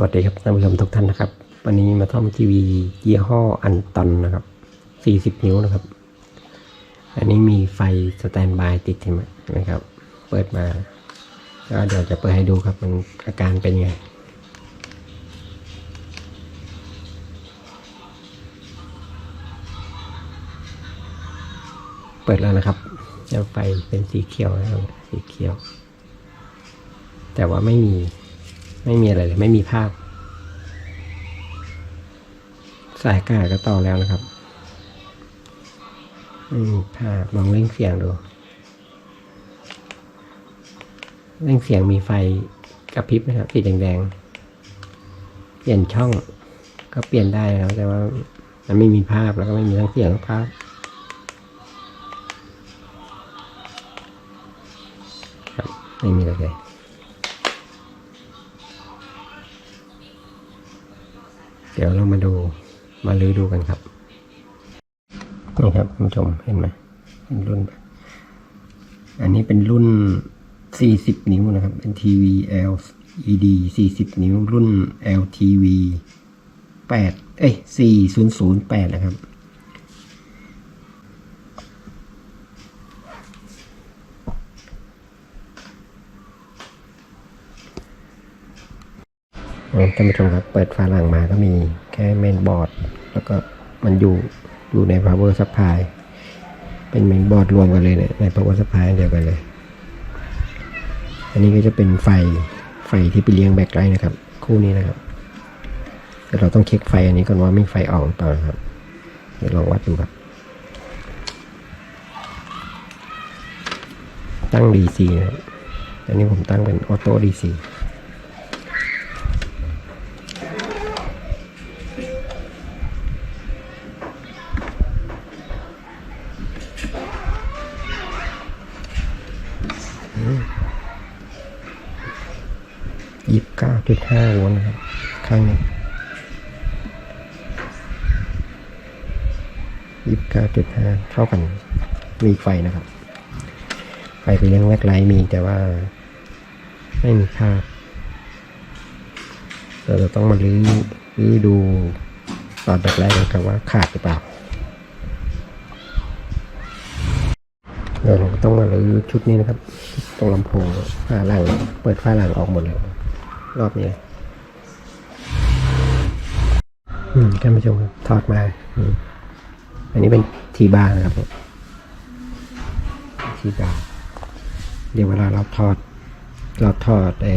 สวัสดีครับท่านผู้ชมทุกท่านนะครับ วันนี้มาท่อมทีวียี่ห้ออันตันนะครับ 40 นิ้วนะครับ อันนี้มีไฟสแตนบายติดใช่ไหมครับ เปิดมาก็เดี๋ยวจะเปิดให้ดูครับมันอาการเป็นไง เปิดแล้วนะครับแล้วไฟเป็นสีเขียวนะครับสีเขียว แต่ว่าไม่มี ไม่มีอะไรเลยไม่มีภาพ สายกาก็ต่อแล้วนะครับไม่มีภาพลองเร่งเสียงดูเร่งเสียงมีไฟกระพริบนะครับสีแดงๆเปลี่ยนช่องก็เปลี่ยนได้นะครับแต่ว่ามันไม่มีภาพแล้วก็ไม่มีทั้งเสียงภาพไม่มีอะไรเลย เดี๋ยวเรามาดูมาลื้อดูกันครับนี่ครับคุณผู้ชมเห็นไหมเป็นรุ่น อันนี้เป็นรุ่น 40 นิ้วนะครับ เป็นทีวี LED 40 นิ้ว รุ่น LTV 8เอ้ย4008 นะครับ ท่านผู้ชมครับ เปิดฝาหลังมาก็มีแค่เมนบอร์ด แล้วก็มันอยู่อยู่ใน power supply เป็นเมนบอร์ดรวมกันเลยเนี่ยใน power supply เดียวกันเลย อันนี้ก็จะเป็นไฟไฟที่ไปเลี้ยงแบ็คไลท์นะครับ คู่นี้นะครับแต่เราต้องเช็คไฟอันนี้ก่อนว่ามีไฟออกหรือเปล่านะครับ เดี๋ยวลองวัดดูครับ ตั้ง DC นะครับอันนี้ผมตั้งเป็นออโต้ DC ห้าโวลต์นะครับ ข้างนี้ยี่สิบเก้าจุดห้าเท่ากัน มีไฟนะครับ ไฟไปเลี้ยงแวกไลท์มีแต่ว่า ไม่มีภาเราจะต้องมาลื้อลื้อดูตอนแบกไลท์กันครับว่าขาดหรือเปล่าเดี๋ยวเราต้องมาลื้อชุดนี้นะครับ ตรงลำโพงฝ้าหลัง เปิดฝ้าหลังออกหมดเลย รอบนี้อืมท่านผู้ชมครับถอดมาอืมอันนี้เป็นทีบาร์นะครับผมทีบาร์เดี๋ยวเวลาเราถอด เราถอดเอ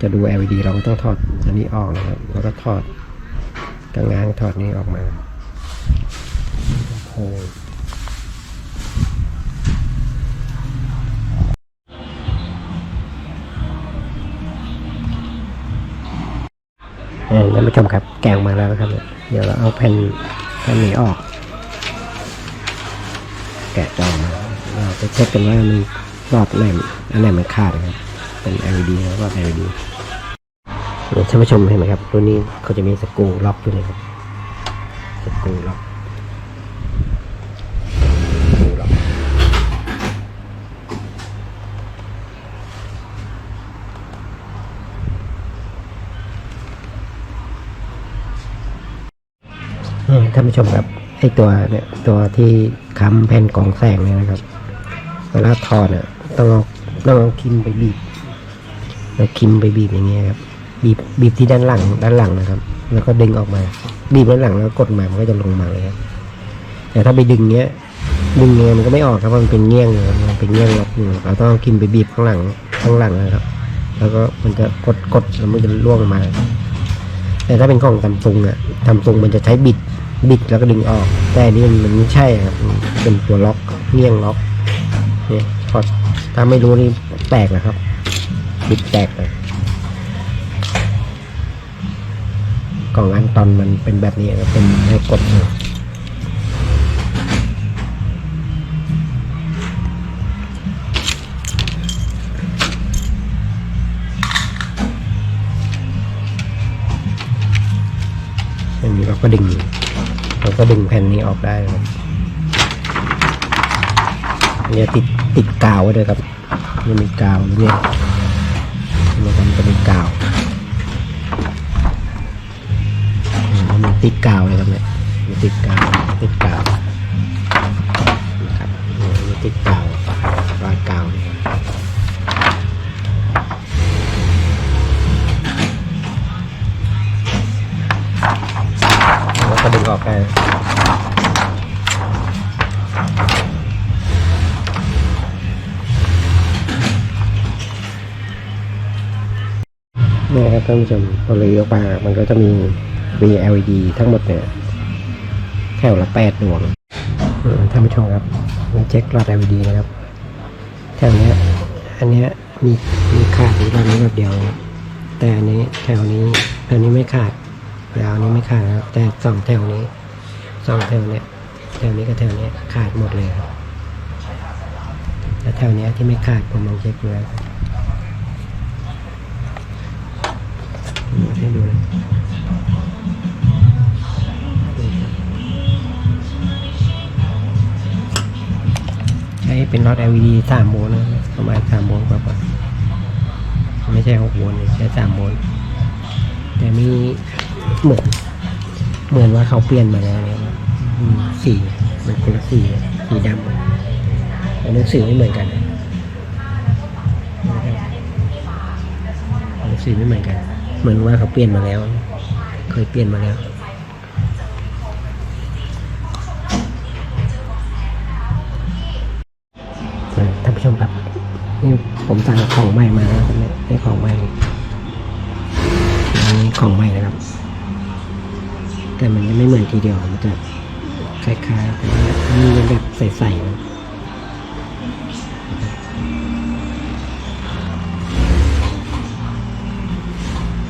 จะดู LED เราก็ต้องถอดอันนี้ออกนะครับ แล้วก็ถอดกางงางถอดนี้ออกมาโอ้ ท่านผู้ชมครับ แกงมาแล้วนะครับ เดี๋ยวเราเอาแผ่นแผ่นนี้ออก แกะจอมาเราไปเช็คกันว่ามันรอบไหนอันไหนมันขาดนะครับ เป็น LED แล้วก็ LED ท่านผู้ชมเห็นไหมครับ ตัวนี้เขาจะมีสกรูล็อกด้วยนะครับสกรูล็อกสกรูล็อกอืม ท่านผู้ชมครับไอตัวเนี่ยตัวที่ค้ำแผ่นกองแสงเนี่ยนะครับเวลาถอดเนี่ยต้องเอาต้องเอาคิมไปบีบแล้วคิมไปบีบอย่างเงี้ยครับบีบบีบที่ด้านหลังด้านหลังนะครับ แล้วก็ดึงออกมา บีบด้านหลังแล้วกดมามันก็จะลงมาเลยครับแต่ถ้าไปดึงเงี้ย ดึงเงี้ยมันก็ไม่ออกครับเพราะมันเป็นเงี้ยงมันเป็นเงี้ยงล็อกอยู่เราต้องเอาคิมไปบีบข้างหลังข้างหลังนะครับ แล้วก็มันจะกดกดแล้วมันจะล่วงมา แต่ถ้าเป็นของซัมซุงอะซัมซุงมันจะใช้บิด บิดแล้วก็ดึงออก แต่นนี้มันไม่ใช่ครับเป็นตัวล็อกเงี้ยงล็อกเนี่ยพอถ้าไม่รู้นี่แตกนะครับ บิดแตกเลยกล่องอันตอนมันเป็นแบบนี้เป็นให้กดเลยอันนี้เราก็ดึงอยู่ เราก็ดึงแผ่นนี้ออกได้ครับเนี่ยติดติดกาวไว้ด้วยครับมันมีกาวเนี่ยมันจะมีกาวมันติดกาวเลยครับเนี่ยมีติดกาวติดกาวนะครับเนี่ยมีติดกาวรอยกาวเนี่ย แล้วก็ดึงออกได้เนี่ยครับท่านผู้ชมพอเลยออกมา มันก็จะมี VLED ทั้งหมดเนี่ย แถวละแปดดวงท่านผู้ชมครับมาเช็คหลอด LED นะครับ แถวเนี้ย อันเนี้ยมีมีขาดอยู่ตอนนี้แบบเดียว แต่อันนี้แถวนี้แถวนี้ไม่ขาด แล้วนี้ไม่ขาดครับ แต่สองแถวนี้สองแถวเนี้ยแถวนี้กับแถวนี้ขาดหมดเลยครับแต่แถวนี้ที่ไม่ขาดผมลองเช็คดูแล้วให้ดูนะใช้เป็นน็อต LED สามโวลต์นะประมาณสามโวลต์กว่าไม่ใช่หกโวลต์ใช้สามโวลต์แต่มี เหมือน เหมือนว่าเขาเปลี่ยนมาแล้วเนี่ยอืมสีมันคนละสีสีดำแต่หนังสือไม่เหมือนกันหนังสือไม่เหมือนกัน เหมือนว่าเขาเปลี่ยนมาแล้ว เคยเปลี่ยนมาแล้วท่านผู้ชมครับนี่ผมสั่งของใหม่มาแล้วครับเนี่ยของใหม่อันนี้ของใหม่นะครับ แต่มันยังไม่เหมือนทีเดียวมันจะคล้ายๆแต่ว่านี่เป็นแบบใสๆนะ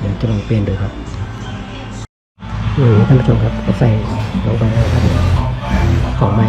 เดี๋ยวจะลองเปลี่ยนดูครับนี่ท่านผู้ชมครับใส่ลงไปนะครับของใหม่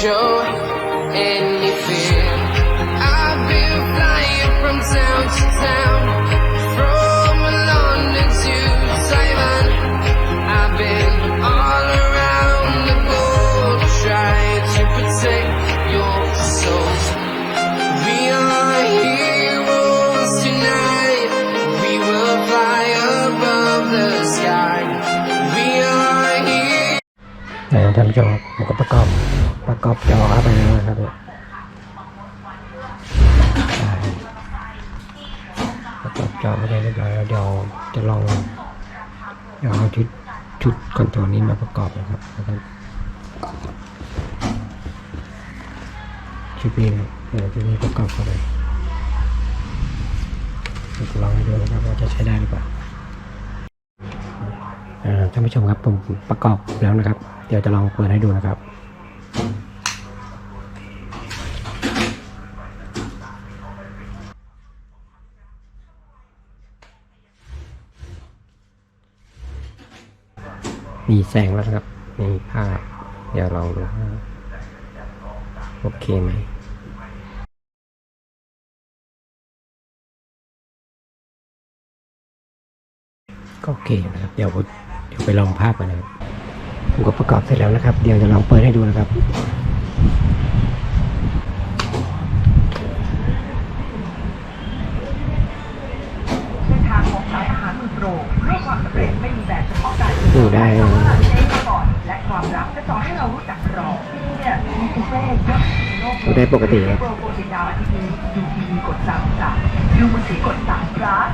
show any fear. I've been flying from town to town, นะท่านผู้ชมผมก็ประกอบประกอบจอเข้าไปแล้วนะครับเนี่ยอ่าประกอบจอเข้าไปเรียบร้อยแล้วเดี๋ยวจะลองเดี๋ยวเอาชุดชุดคอนโทรลนี้มาประกอบนะครับชุดนี้นเดี๋ยวชุดนี้ประกอบเข้าไปเดี๋ยลองดูนะครับว่าจะใช้ได้หรือเปล่า ท่านผู้ชมครับผมประกอบแล้วนะครับ เดี๋ยวจะลองเปิดให้ดูนะครับมีแสงแล้วครับมีภาพเดี๋ยวลองดูโอเคไหมก็โอเคนะครับ เดี๋ยว ไปลองภาพกันนะครับผมก็ประกอบเสร็จแล้วนะครับ เดี๋ยวจะลองเปิดให้ดูนะครับอยู่ไดูได้แต่ว่าเช็คมาก่อนและความรักจะสอนให้เรารู้จักรอที่นี่เนี่ยมีบุฟเฟ่ต์เยอะในโลกดูได้ปกติครับโปรโปรติดาวอาทิตย์นี้ดูทีวีกดสามสามดูมือถือกดสามพลัส